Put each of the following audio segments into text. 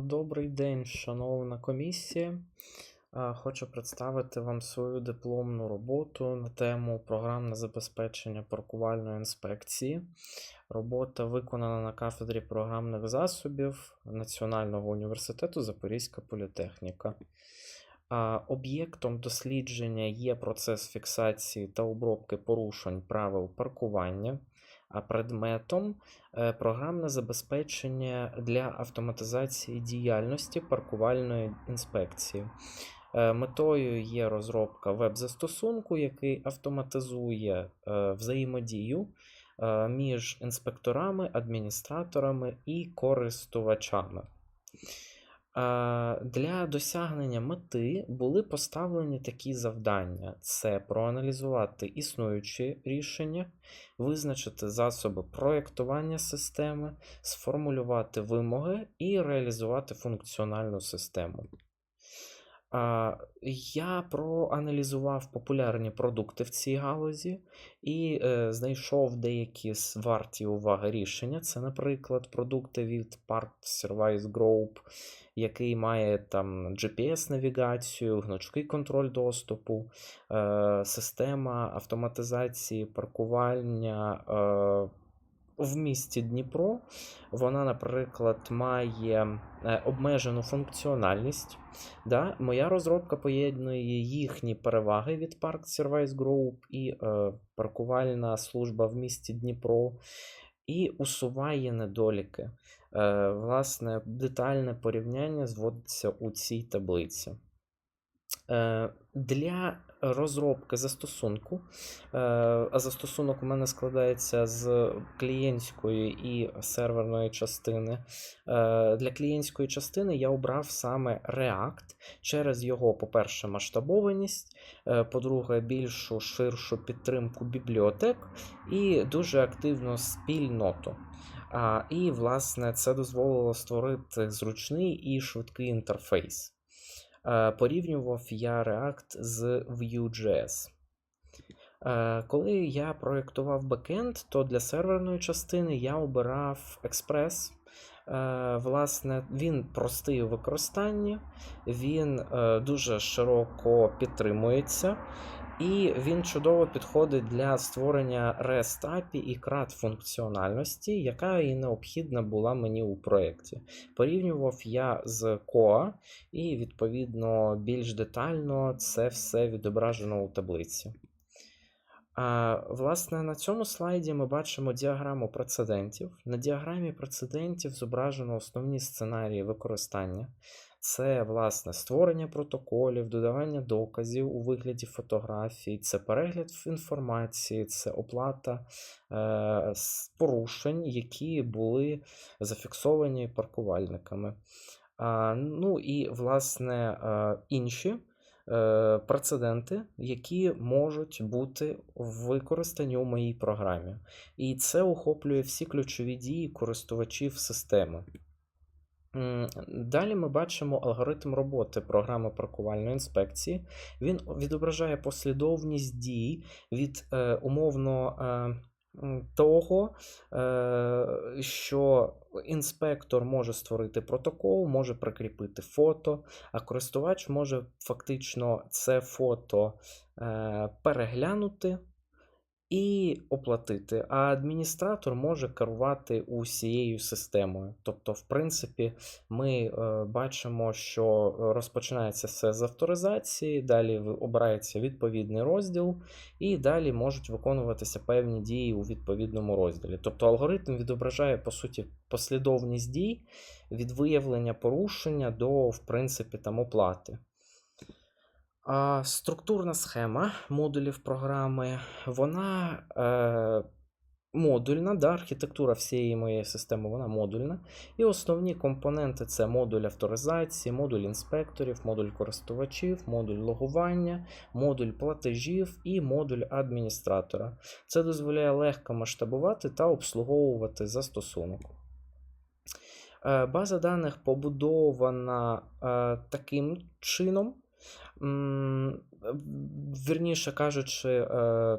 Добрий день, шановна комісія. Хочу представити вам свою дипломну роботу на тему програмне забезпечення паркувальної інспекції. Робота виконана на кафедрі програмних засобів Національного університету Запорізька політехніка. Об'єктом дослідження є процес фіксації та обробки порушень правил паркування, предметом е, програмне забезпечення для автоматизації діяльності паркувальної інспекції. Е, Метою є розробка веб-застосунку, який автоматизує е, взаємодію між інспекторами, адміністраторами і користувачами. Е, Для досягнення мети були поставлені такі завдання: це проаналізувати існуючі рішення, визначити засоби проєктування системи, сформулювати вимоги і реалізувати функціональну систему. Я проаналізував популярні продукти в цій галузі і е, знайшов деякі варті уваги рішення. Це, наприклад, продукти від Park Service Group, який має там GPS-навігацію, гнучкий контроль доступу, е, система автоматизації паркування. В місті Дніпро вона, наприклад, має е, обмежену функціональність. Да? Моя розробка поєднує їхні переваги від Park Service Group і е, паркувальна служба в місті Дніпро, і усуває недоліки. Е, власне, детальне порівняння зводиться у цій таблиці. Е, Для розробки застосунку, е, а застосунок у мене складається з клієнтської і серверної частини. Е, Для клієнтської частини я обрав саме React через його, по-перше, масштабованість, е, по-друге, більшу ширшу підтримку бібліотек і дуже активну спільноту. І, власне, це дозволило створити зручний і швидкий інтерфейс. Е, Порівнював я React з Vue.js. Е, Коли я проєктував бекенд, то для серверної частини я обирав Express. Е, Власне, він простий у використанні, він дуже широко підтримується, і він чудово підходить для створення REST API і CRUD функціональності, яка і необхідна була мені у проєкті. Порівнював я з Koa, і, відповідно, більш детально це все відображено у таблиці. А, власне, на цьому слайді ми бачимо діаграму прецедентів. На діаграмі прецедентів зображено основні сценарії використання. Це, власне, створення протоколів, додавання доказів у вигляді фотографій, це перегляд інформації, це оплата е, порушень, які були зафіксовані паркувальниками. А, ну і, власне, е, інші е, прецеденти, які можуть бути використані у моїй програмі. І це охоплює всі ключові дії користувачів системи. Далі ми бачимо алгоритм роботи програми паркувальної інспекції. Він відображає послідовність дій від е, умовно е, того, е, що інспектор може створити протокол, може прикріпити фото, а користувач може фактично це фото переглянути і оплатити, а адміністратор може керувати усією системою. Тобто, в принципі, ми е, бачимо, що розпочинається все з авторизації, далі обирається відповідний розділ, і далі можуть виконуватися певні дії у відповідному розділі. Тобто алгоритм відображає, по суті, послідовність дій від виявлення порушення до, в принципі, там, оплати. Структурна схема модулів програми, вона е, модульна, да, архітектура всієї моєї системи вона модульна. І основні компоненти це модуль авторизації, модуль інспекторів, модуль користувачів, модуль логування, модуль платежів і модуль адміністратора. Це дозволяє легко масштабувати та обслуговувати застосунок. Е, База даних побудована е, таким чином. Вірніше кажучи, е,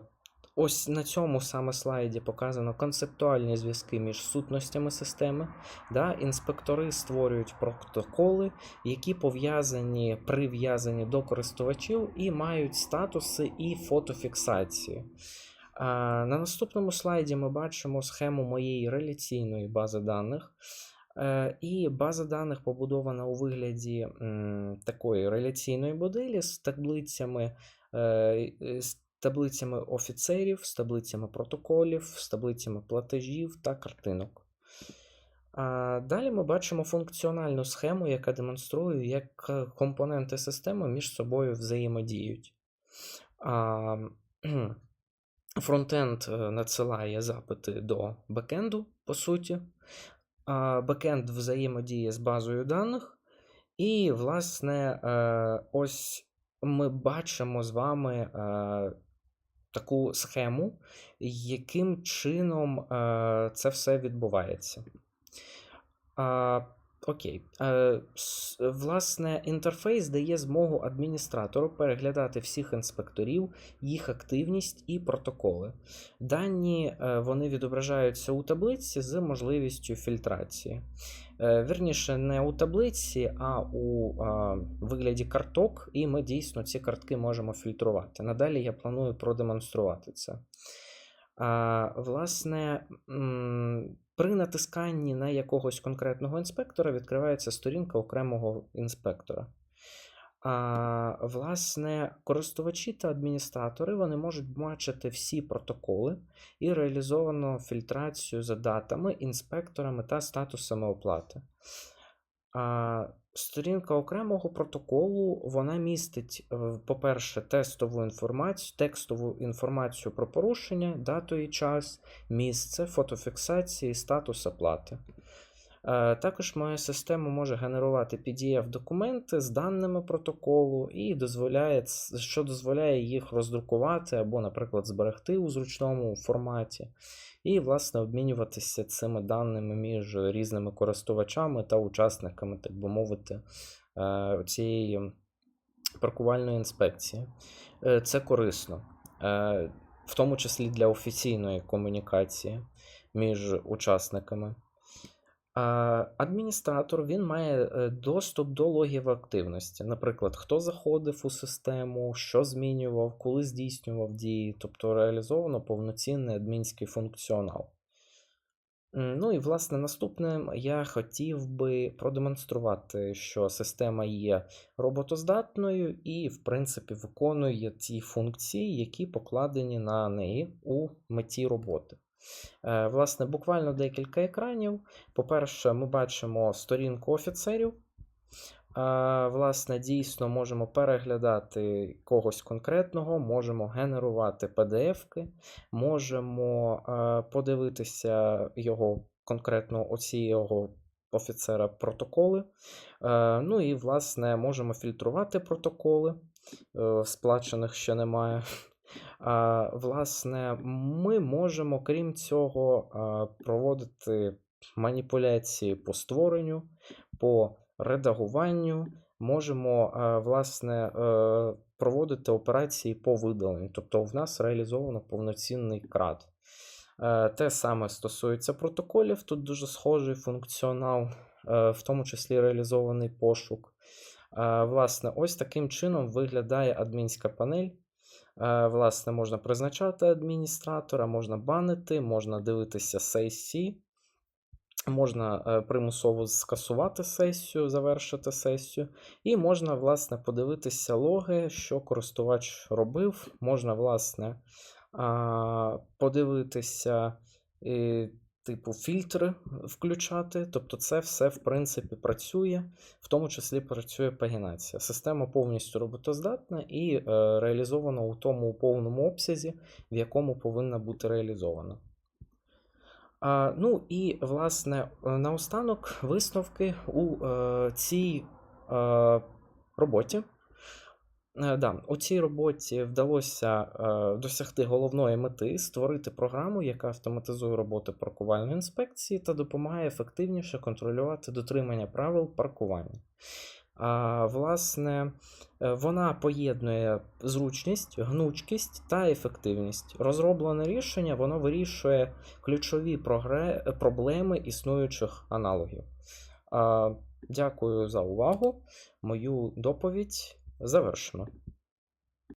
ось на цьому саме слайді показано концептуальні зв'язки між сутностями системи. Да? Інспектори створюють протоколи, які пов'язані, прив'язані до користувачів і мають статуси і фотофіксацію. А, На наступному слайді ми бачимо схему моєї реляційної бази даних. І база даних побудована у вигляді такої реляційної моделі з таблицями, е, е, з таблицями офіцерів, з таблицями протоколів, з таблицями платежів та картинок. Далі ми бачимо функціональну схему, яка демонструє, як компоненти системи між собою взаємодіють. А, Фронтенд е, надсилає запити до бекенду, по суті. Бекенд взаємодіє з базою даних. І, власне, е, ось ми бачимо з вами е, таку схему, яким чином е, це все відбувається. Окей. Е, Власне, інтерфейс дає змогу адміністратору переглядати всіх інспекторів, їх активність і протоколи. Дані е, вони відображаються у таблиці з можливістю фільтрації. Е, Вірніше, не у таблиці, а у а, вигляді карток, і ми дійсно ці картки можемо фільтрувати. Надалі я планую продемонструвати це. Власне, при натисканні на якогось конкретного інспектора відкривається сторінка окремого інспектора. А, Власне, користувачі та адміністратори вони можуть бачити всі протоколи і реалізовану фільтрацію за датами, інспекторами та статусами оплати. Сторінка окремого протоколу вона містить, е, по-перше, тестову інформацію, текстову інформацію про порушення, дату і час, місце, фотофіксації, статус оплати. Е, Також моя система може генерувати PDF-документи з даними протоколу і дозволяє, що дозволяє їх роздрукувати або, наприклад, зберегти у зручному форматі, і, власне, обмінюватися цими даними між різними користувачами та учасниками, так би мовити, е, цієї паркувальної інспекції. Е, Це корисно, е, в тому числі для офіційної комунікації між учасниками. Адміністратор він має е, доступ до логів активності. Наприклад, хто заходив у систему, що змінював, коли здійснював дії, тобто реалізовано повноцінний адмінський функціонал. Ну і власне наступним я хотів би продемонструвати, що система є роботоздатною і, в принципі, виконує ті функції, які покладені на неї у меті роботи. Е, Власне, буквально декілька екранів. По-перше, ми бачимо сторінку офіцерів. Е, Власне, дійсно можемо переглядати когось конкретного, можемо генерувати PDF-ки, можемо е, подивитися його конкретно оці його офіцера протоколи. Ну і, власне, можемо фільтрувати протоколи. Сплачених ще немає. А, Власне, ми можемо, крім цього, проводити маніпуляції по створенню, по редагуванню, можемо, власне, е, проводити операції по видаленню. Тобто в нас реалізовано повноцінний крат. Е, Те саме стосується протоколів. Тут дуже схожий функціонал, е, в тому числі реалізований пошук. Е, Власне, ось таким чином виглядає адмінська панель. Е, Власне, можна призначати адміністратора, можна банити, можна дивитися сесії, можна е, примусово скасувати сесію, завершити сесію, і можна, власне, подивитися логи, що користувач робив. Можна, власне, подивитися, типу, фільтри включати. Тобто, це все, в принципі, працює, в тому числі працює пагінація. Система повністю роботоздатна і е, реалізована у тому повному обсязі, в якому повинна бути реалізована. А, ну і, власне, е, наостанок висновки у е, цій е, роботі. Е, Да, у цій роботі вдалося е, досягти головної мети створити програму, яка автоматизує роботу паркувальної інспекції та допомагає ефективніше контролювати дотримання правил паркування. А, власне, е, вона поєднує зручність, гнучкість та ефективність. Розроблене рішення воно вирішує ключові прогре- проблеми існуючих аналогів. А, Дякую за увагу. Мою доповідь завершено.